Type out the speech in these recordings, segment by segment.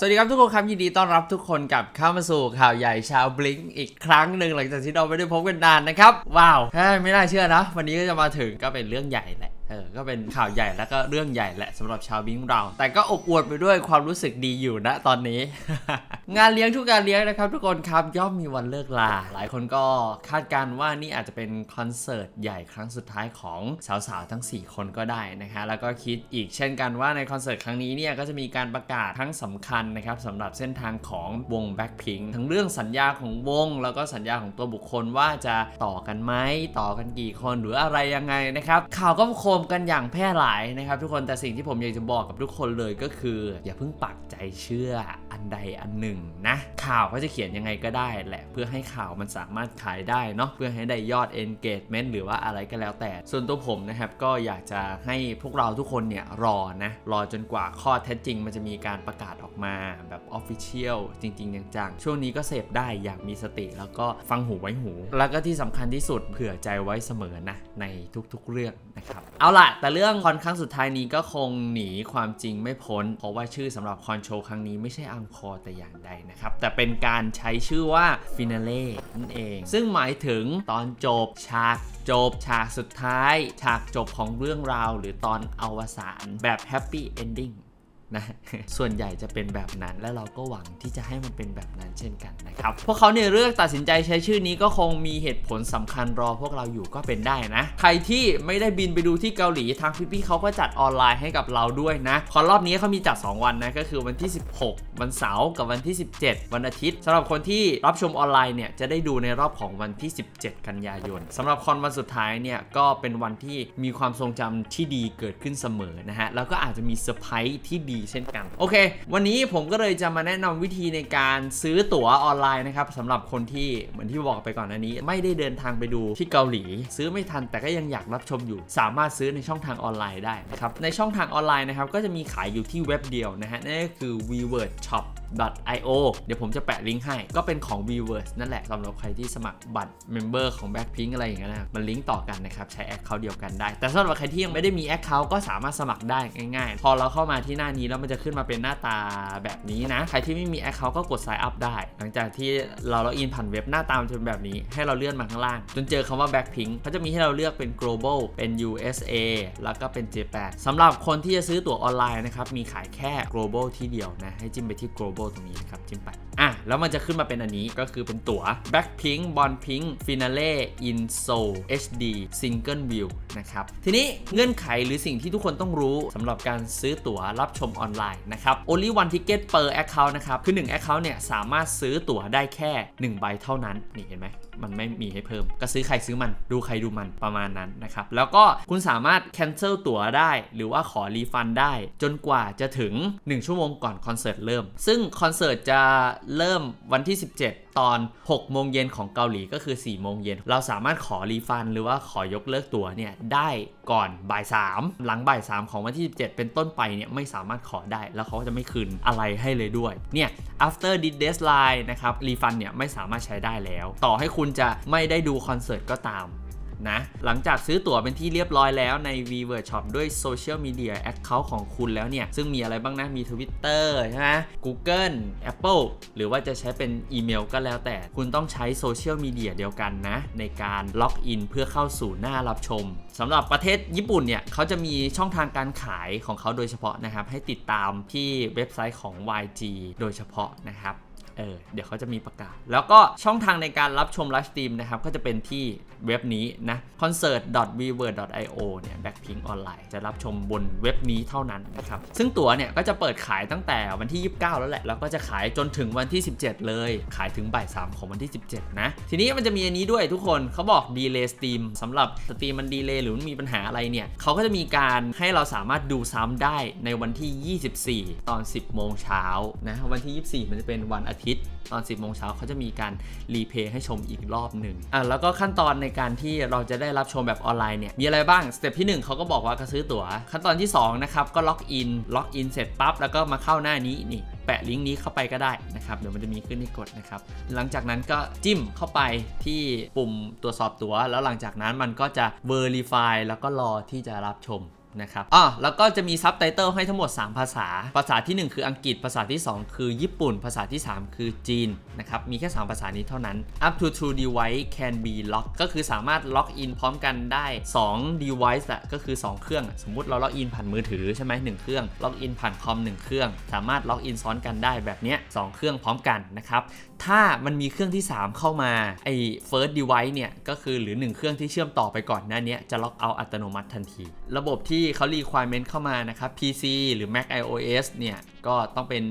สวัสดีครับทุกคนครับยินดีต้อนรับทุกคนกลับเข้ามาสู่ข่าวใหญ่ชาวบลิงอีกครั้งหนึ่งหลังจากที่เราไม่ได้พบกันนานนะครับ ว้าวไม่น่าเชื่อนะ วันนี้ก็จะมาถึงก็เป็นเรื่องใหญ่แหละ เออ ก็เป็นข่าวใหญ่แล้วก็เรื่องใหญ่แหละสำหรับชาวบิงเรา แต่ก็อบอวดไปด้วยความรู้สึกดีอยู่นะตอนนี้ งานเลี้ยงทุกงานเลี้ยงนะครับทุกคนครับย่อมมีวันเลิกลา หลายคนก็คาดการณ์ว่านี่อาจจะเป็นคอนเสิร์ตใหญ่ครั้งสุดท้ายของสาวๆทั้ง 4 คนก็ได้นะฮะแล้วก็คิดอีกเช่นกันว่าในคอนเสิร์ตครั้งนี้เนี่ยก็จะมีการประกาศทั้งสำคัญนะครับสำหรับเส้นทางของวง Blackpink ทั้งเรื่องสัญญาของวง แล้วก็สัญญาของตัวบุคคลว่าจะต่อกันไหมต่อกันกี่คนหรืออะไรยังไงนะครับข่าวก็โคมกันอย่างแพร่หลายนะครับ ทุกคนแต่สิ่งที่ผมอยากจะบอกกับทุกคนเลยก็คือ อย่าเพิ่งปักใจเชื่ออันใดอันหนึ่งนะ ข่าวก็จะเขียนยังไงก็ได้แหละ เพื่อให้ข่าวมันสามารถขายได้เนาะเพื่อให้ได้ยอด engagement หรือว่าอะไรก็แล้วแต่ ส่วนตัวผมนะครับก็อยากจะให้พวกเราทุกคนเนี่ยรอนะรอจนกว่าข้อเท็จจริง มันจะมีการประกาศออกมาแบบ official จริง ๆ จังๆ ช่วงนี้ก็เสพได้อย่างมีสติแล้วก็ฟังหูไว้หู แล้วก็ที่สำคัญที่สุดเผื่อใจไว้เสมอนะในทุกๆเรื่องนะครับเอาาล่ะ แต่เรื่องคอนครั้งสุดท้ายนี้ก็คงหนีความจริงไม่พ้น เพราะว่าชื่อสำหรับคอนโชว์ครั้งนี้ไม่ใช่อังคอร์แต่อย่างใดนะครับ แต่เป็นการใช้ชื่อว่าฟินาเล่นั่นเอง ซึ่งหมายถึงตอนจบฉากจบฉากสุดท้าย ฉากจบของเรื่องราว หรือตอนอวสานแบบแฮปปี้เอนดิ้ง นะส่วนใหญ่จะเป็นแบบนั้นและเราก็หวังที่จะให้มันเป็นแบบนั้นเช่นกันนะครับพวกเขาเนี่ยเลือกตัดสินใจใช้ชื่อนี้ก็คงมีเหตุผลสำคัญรอพวกเราอยู่ก็เป็นได้นะ ใครที่ไม่ได้บินไปดูที่เกาหลีทางพี่ๆเขาก็จัดออนไลน์ให้กับเราด้วยนะคอนรอบนี้เขามีจัด 2 วันนะก็คือวันที่ 16 วันเสาร์กับวันที่ 17 วันอาทิตย์สำหรับคนที่รับชมออนไลน์เนี่ยจะได้ดูในรอบของวันที่ 17 กันยายนสำหรับคอนวันสุดท้ายเนี่ยก็เป็นวันที่มีความทรงจำที่ดีเกิดขึ้นเสมอนะฮะแล้วก็อาจจะมีเซอร์ไพรส์ที่ดีเช่นกัน โอเค วันนี้ผมก็เลยจะมาแนะนำวิธีในการซื้อตั๋วออนไลน์นะครับสำหรับคนที่เหมือนที่บอกไปก่อนอันนี้ ไม่ได้เดินทางไปดูที่เกาหลี ซื้อไม่ทันแต่ก็ยังอยากรับชมอยู่ สามารถซื้อในช่องทางออนไลน์ได้นะครับในช่องทางออนไลน์นะครับก็จะมีขายอยู่ที่เว็บเดียวนะฮะนั่นก็คือ w e w o r d shop io เดี๋ยวผมจะแปะลิงก์ให้ ก็เป็นของ v w o r d นั่นแหละสำหรับใครที่สมัครบัตร Member ของ Blackpink อะไรอย่างเงี้ยนะมันลิงก์ต่อกันนะครับ ใช้แอคเคาท์เดียวกันได้ แต่สำหรับใครที่ยังไม่ได้มีแอคเคาท์ก็สามารถสมัครได้ง่ายๆ พอเราเข้ามาที่หน้านี้แล้วมันจะขึ้นมาเป็นหน้าตาแบบนี้นะ ใครที่ไม่มีแอคเคาท์ก็กด sign up ได้ หลังจากที่เราล็อกอินผ่านเว็บหน้าตามจะเป็นแบบนี้ ให้เราเลื่อนมาข้างล่าง จนเจอคำว่า Blackpink เขาจะมีให้เราเลือกเป็น global เป็น USA แล้วก็เป็น Japan สำหรับคนที่จะซื้อตั๋วออนไลน์นะครับมีขายแค่ global ที่เดียวนะให้จิ้มไปที่ global โบตรงนี้นะครับจิ้มไป อะ แล้วมันจะขึ้นมาเป็นอันนี้ก็คือเป็นตั๋ว Blackpink Bon Pink Finale in Seoul HD Single View นะครับ ทีนี้เงื่อนไขหรือสิ่งที่ทุกคนต้องรู้สำหรับการซื้อตั๋วรับชมออนไลน์นะครับ only one ticket per account นะครับ คือ 1 account เนี่ย สามารถซื้อตั๋วได้แค่ 1 ใบเท่านั้น นี่เห็นไหมมันไม่มีให้เพิ่ม ก็ซื้อใครซื้อมัน ดูใครดูมันประมาณนั้นนะครับ แล้วก็คุณสามารถ cancel ตั๋วได้ หรือว่าขอรีฟันได้ จนกว่าจะถึง 1 ชั่วโมงก่อนคอนเสิร์ตเริ่ม ซึ่งคอนเสิร์ตจะเริ่มวันที่ 17 ตอน 6 โมงเย็นของเกาหลีก็คือ 4 โมงเย็น เราสามารถขอรีฟันหรือว่าขอยกเลิกตั๋วเนี่ยได้ก่อนบ่าย 3 หลังบ่าย 3 ของวันที่ 17 เป็นต้นไปเนี่ยไม่สามารถขอได้แล้วเขาจะไม่คืนอะไรให้เลยด้วย เนี่ย after the deadline นะครับรีฟันเนี่ยไม่สามารถใช้ได้แล้ว ต่อให้คุณจะไม่ได้ดูคอนเสิร์ตก็ตาม นะหลังจากซื้อตั๋วเป็นที่เรียบร้อยแล้วใน v w o r d Shop ด้วยโซเชียลมีเดียแอคเคาท์ของคุณแล้วเนี่ย ซึ่งมีอะไรบ้างนะ มี Twitter ใช่ไหม Google Apple หรือว่าจะใช้เป็นอีเมลก็แล้วแต่ คุณต้องใช้โซเชียลมีเดียเดียวกันนะ ในการล็อกอินเพื่อเข้าสู่หน้ารับชมสำหรับประเทศญี่ปุ่นเนี่ยเขาจะมีช่องทางการขายของเขาโดยเฉพาะนะครับ ให้ติดตามที่เว็บไซต์ของ YG โดยเฉพาะนะครับ เออเดี๋ยวเขาจะมีประกาศ แล้วก็ช่องทางในการรับชมไลฟ์สตรีมนะครับ ก็จะเป็นที่เว็บนี้นะ concert.wever.io เนี่ย Blackpink ออนไลน์จะรับชมบนเว็บนี้เท่านั้นนะครับ ซึ่งตั๋วเนี่ย ก็จะเปิดขายตั้งแต่วันที่ 29 แล้วแหละ แล้วก็จะขายจนถึงวันที่ 17 เลย ขายถึงบ่าย3ของวันที่ 17 นะ ทีนี้มันจะมีอันนี้ด้วยทุกคนเขาบอกดีเลย์สตรีมสำหรับสตรีมมันดีเลย์หรือมันมีปัญหาอะไรเนี่ยเขาก็จะมีการให้เราสามารถดูซ้ำได้ในวันที่ 24 ตอน 10 โมงเช้านะวันที่ 24 มันจะเป็นวันอาทิตย์ตอน 10โมงเช้าเขาจะมีการรีเพย์ให้ชมอีกรอบหนึ่งอะแล้วก็ขั้นตอนในการที่เราจะได้รับชมแบบออนไลน์เนี่ยมีอะไรบ้างสเต็ปที่ 1เขาก็บอกว่าก็ซื้อตั๋ว ขั้นตอนที่2นะครับก็ล็อกอินล็อกอินเสร็จปั๊บแล้วก็มาเข้าหน้านี้นี่แปะลิงก์นี้เข้าไปก็ได้นะครับเดี๋ยวมันจะมีขึ้นให้กดนะครับหลังจากนั้นก็จิ้มเข้าไปที่ปุ่มตรวจสอบตั๋ว แล้วหลังจากนั้นมันก็จะ Verify แล้วก็รอที่จะรับชม นะครับอะแล้วก็จะมีซับไตเติลให้ทั้งหมด 3 ภาษา ภาษาทีหนึ่1 คืออังกฤษ ภาษาที่ 2 คือญี่ปุ่น ภาษาที่ 3 คือจีน นะครับ มีแค่ 3 ภาษานี้เท่านั้น up to two device can be locked ก็คือสามารถล็อกอินพร้อมกันได้ 2 device อะก็คือ 2 เครื่อง สมมุติเราล็อกอินผ่านมือถือใช่ไหมหนึ่งเครื่อง ล็อกอินผ่านคอม 1 เครื่อง สามารถล็อกอินซ้อนกันได้แบบเนี้ยสองเครื่องพร้อมกันนะครับถ้ามันมีเครื่องที่ 3 เข้ามาไอ้ first device เนี่ย ก็คือหรือ 1 เครื่องที่เชื่อมต่อไปก่อนหน้าเนี้ยจะล็อกเอาอัตโนมัติทันที ระบบที่เขา requirement เข้ามานะครับ PC หรือ Mac iOS เนี่ยก็ต้องเป็น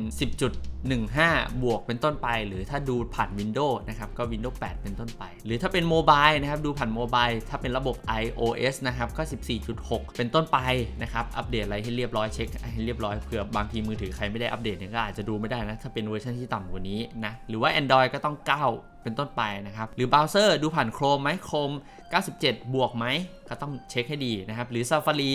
10.15 บวกเป็นต้นไป หรือถ้าดูผ่าน Windows นะครับก็ Windows 8 เป็นต้นไป หรือถ้าเป็นโมบายนะครับดูผ่านโมบายถ้าเป็นระบบ iOS นะครับก็ 14.6 เป็นต้นไปนะครับอัปเดตอะไรให้เรียบร้อยเช็คให้เรียบร้อยเผื่อบางทีมือถือใครไม่ได้อัปเดตเนี่ยก็อาจจะดูไม่ได้นะถ้าเป็นเวอร์ชันที่ต่ำกว่านี้นะหรือว่า Android ก็ต้อง 9 เป็นต้นไปนะครับ หรือเบราว์เซอร์ดูผ่าน Chrome ไหม Chrome 97 บวกไหม ก็ต้องเช็คให้ดีนะครับ หรือ Safari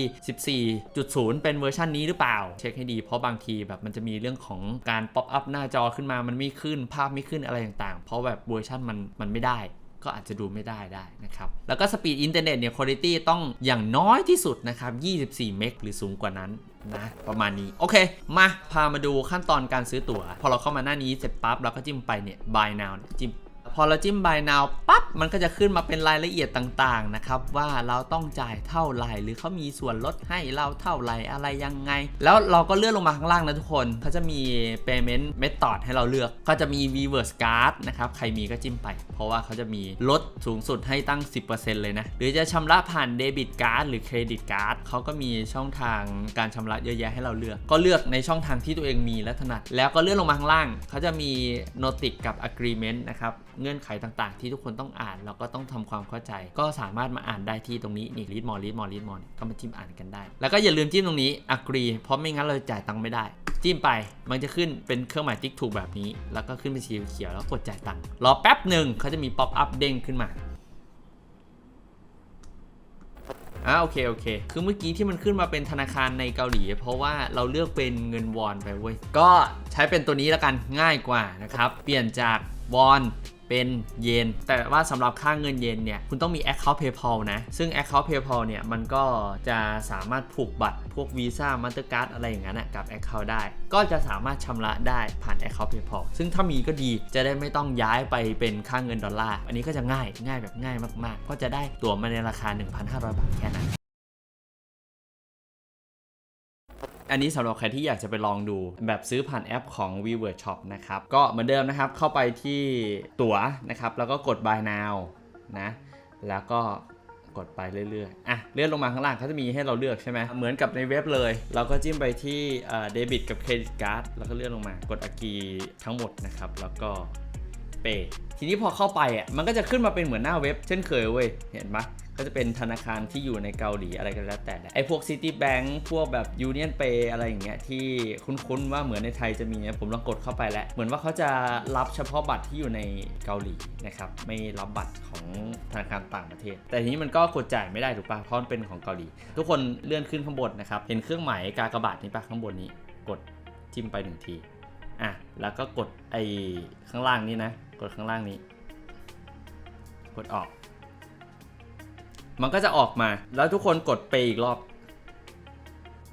14.0 เป็นเวอร์ชันนี้หรือเปล่า เช็คให้ดี เพราะบางทีแบบมันจะมีเรื่องของการป๊อปอัพหน้าจอขึ้นมา มันไม่ขึ้น ภาพไม่ขึ้นอะไรต่างๆ เพราะแบบเวอร์ชันมันมันไม่ได้ก็อาจจะดูไม่ได้ได้นะครับ แล้วก็สปีดอินเทอร์เน็ตเนี่ยคุณภาพต้องอย่างน้อยที่สุดนะครับ 24 เมกหรือสูงกว่านั้นนะประมาณนี้ โอเค มาพามาดูขั้นตอนการซื้อตั๋ว พอเราเข้ามาหน้านี้เสร็จปั๊บเราก็จิ้มไปเนี่ย buy now จิ้ม พอเราจิ้ม buy now ปั๊บ มันก็จะขึ้นมาเป็นรายละเอียดต่างๆนะครับ ว่าเราต้องจ่ายเท่าไหร่ หรือเขามีส่วนลดให้เราเท่าไหร่อะไรยังไง แล้วเราก็เลื่อนลงมาข้างล่างนะทุกคนเขาจะมี payment method ให้เราเลือก ก็จะมี reverse card นะครับ ใครมีก็จิ้มไป เพราะว่าเขาจะมีลดสูงสุดให้ตั้ง 10%เลยนะ หรือจะชำระผ่านเดบิตการ์ดหรือเครดิตการ์ดเขาก็มีช่องทางการชำระเยอะแยะให้เราเลือก ก็เลือกในช่องทางที่ตัวเองมีและถนัด แล้วก็เลื่อนลงมาข้างล่างเขาจะมี notice กับ agreement นะครับเงื่อนไขต่างๆ ที่ทุกคนต้องอ่าน แล้วก็ต้องทำความเข้าใจ ก็สามารถมาอ่านได้ที่ตรงนี้นี่ read more read more read more ก็มาจิ้มอ่านกันได้ แล้วก็อย่าลืมจิ้มตรงนี้ agree เพราะไม่งั้นเราจ่ายตังค์ไม่ได้ จิ้มไปมันจะขึ้นเป็นเครื่องหมายติ๊กถูกแบบนี้ แล้วก็ขึ้นเป็นสีเขียวแล้วกดจ่ายตังค์รอแป๊บหนึ่งเขาจะมี pop up เด้งขึ้นมาอ่าโอเคโอเค คือเมื่อกี้ที่มันขึ้นมาเป็นธนาคารในเกาหลี เพราะว่าเราเลือกเป็นเงินวอนไปเว้ย ก็ใช้เป็นตัวนี้แล้วกันง่ายกว่านะครับ เปลี่ยนจากวอน เป็นเยน แต่ว่าสำหรับค่าเงินเยนเนี่ย คุณต้องมี Account PayPal นะ ซึ่ง Account PayPal เนี่ย มันก็จะสามารถผูกบัตรพวก Visa Mastercard อะไรอย่างนั้นนะกับ Account ได้ ก็จะสามารถชำระได้ผ่าน Account PayPal ซึ่งถ้ามีก็ดีจะได้ไม่ต้องย้ายไปเป็นค่าเงินดอลลาร์ อันนี้ก็จะง่ายง่ายแบบง่ายมากๆ ก็จะได้ตั๋วมาในราคา 1,500 บาทแค่นั้น อันนี้สำหรับใครที่อยากจะไปลองดูแบบซื้อผ่านแอปของ v w o r d Shop นะครับ ก็เหมือนเดิมนะครับ เข้าไปที่ตั๋วนะครับ แล้วก็กด buy now นะ แล้วก็กดไปเรื่อยๆ อะ เลื่อนลงมาข้างล่างเขาจะมีให้เราเลือกใช่ไหม เหมือนกับในเว็บเลย เราก็จิ้มไปที่เดบิตกับเครดิตการ์ด แล้วก็เลื่อนลงมากดอากีทั้งหมดนะครับ แล้วก็เปทีนี้พอเข้าไปอะ มันก็จะขึ้นมาเป็นเหมือนหน้าเว็บเช่นเคยเว้ย เห็นปะ ก็จะเป็นธนาคารที่อยู่ในเกาหลีอะไรกันแล้วแต่ไอ้พวก Citibank พวกแบบ Union Pay อะไรอย่างเงี้ยที่คุ้นๆว่าเหมือนในไทยจะมีผมลองกดเข้าไปแล้ว เหมือนว่าเขาจะรับเฉพาะบัตรที่อยู่ในเกาหลีนะครับไม่รับบัตรของธนาคารต่างประเทศ แต่ทีนี้มันก็กดจ่ายไม่ได้ถูกปะเพราะมันเป็นของเกาหลี ทุกคนเลื่อนขึ้นข้างบนนะครับเห็นเครื่องหมายกากบาทนี้ปะข้างบนนี้ กดจิ้มไปหนึ่งทีอะแล้วก็กดไอ้ข้างล่างนี้นะ กดข้างล่างนี้ กดออก มันก็จะออกมา แล้วทุกคนกดไปอีกรอบ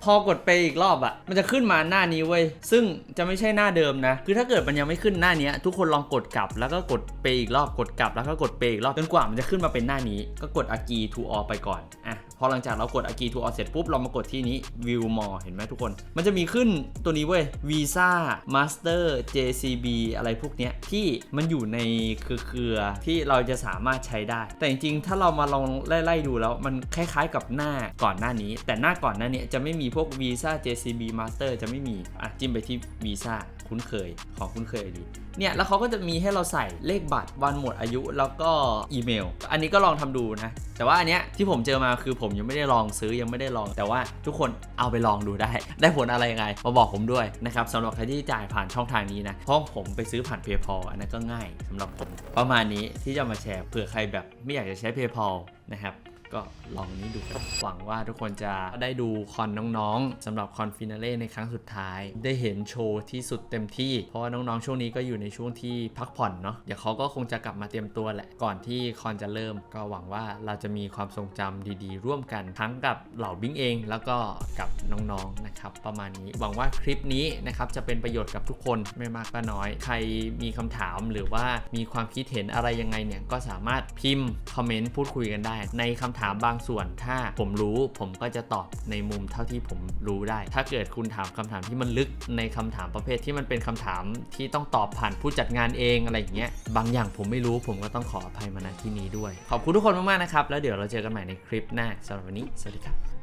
พอกดไปอีกรอบอะ่ะ มันจะขึ้นมาหน้านี้เว้ย ซึ่งจะไม่ใช่หน้าเดิมนะ คือถ้าเกิดมันยังไม่ขึ้นหน้านี้ทุกคนลองกดกลับ แล้วก็กดไปอีกรอบ กดกลับ แล้วก็กดไปอีกรอบ จนกว่ามันจะขึ้นมาเป็นหน้านี้ ก็กดอากีทูออไปก่อน อะ พอหลังจากเรากด Agi to all เสร็จปุ๊บ เรามากดที่นี้ view more เห็นไหมทุกคน มันจะมีขึ้นตัวนี้เว้ย visa master JCB อะไรพวกเนี้ย ที่มันอยู่ในเครือที่เราจะสามารถใช้ได้ แต่จริงๆ ถ้าเรามาลองไล่ๆดูแล้ว มันคล้ายๆกับหน้าก่อนหน้านี้ แต่หน้าก่อนหน้านี้จะไม่มีพวก visa JCB master จะไม่มีอะจิ้มไปที่ visa คุ้นเคยของคุ้นเคยดีเนี่ยแล้วเขาก็จะมีให้เราใส่เลขบัตรวันหมดอายุแล้วก็อีเมล อันนี้ก็ลองทำดูนะ แต่ว่าอันเนี้ยที่ผมเจอมาคือผมยังไม่ได้ลองซื้อยังไม่ได้ลอง แต่ว่าทุกคนเอาไปลองดูได้ ได้ผลอะไรยังไงมาบอกผมด้วยนะครับสำหรับใครที่จ่ายผ่านช่องทางนี้นะเพราะผมไปซื้อผ่าน PayPal อันนั้นก็ง่ายสำหรับผมประมาณนี้ที่จะมาแชร์เผื่อใครแบบไม่อยากจะใช้ PayPal นะครับ ก็ลองนี้ดูกันหวังว่าทุกคนจะได้ดูคอนน้องๆสำหรับคอนฟินาเล่ในครั้งสุดท้าย ได้เห็นโชว์ที่สุดเต็มที่ เพราะว่าน้องๆช่วงนี้ก็อยู่ในช่วงที่พักผ่อนเนาะเดี๋ยวเขาก็คงจะกลับมาเตรียมตัวแหละ ก่อนที่คอนจะเริ่ม ก็หวังว่าเราจะมีความทรงจำดีๆ ร่วมกันทั้งกับเหล่าบิงเอง แล้วก็กับน้องๆนะครับประมาณนี้หวังว่าคลิปนี้นะครับจะเป็นประโยชน์กับทุกคนไม่มากก็น้อย ใครมีคำถามหรือว่ามีความคิดเห็นอะไรยังไงเนี่ยก็สามารถพิมพ์คอมเมนต์พูดคุยกันได้ ในคำถามบางส่วนถ้าผมรู้ผมก็จะตอบในมุมเท่าที่ผมรู้ได้ ถ้าเกิดคุณถามคำถามที่มันลึกในคำถามประเภทที่มันเป็นคำถามที่ต้องตอบผ่านผู้จัดงานเองอะไรอย่างเงี้ยบางอย่างผมไม่รู้ผมก็ต้องขออภัยมาณที่นี้ด้วย ขอบคุณทุกคนมากๆนะครับ แล้วเดี๋ยวเราเจอกันใหม่ในคลิปหน้าสำหรับวันนี้สวัสดีครับ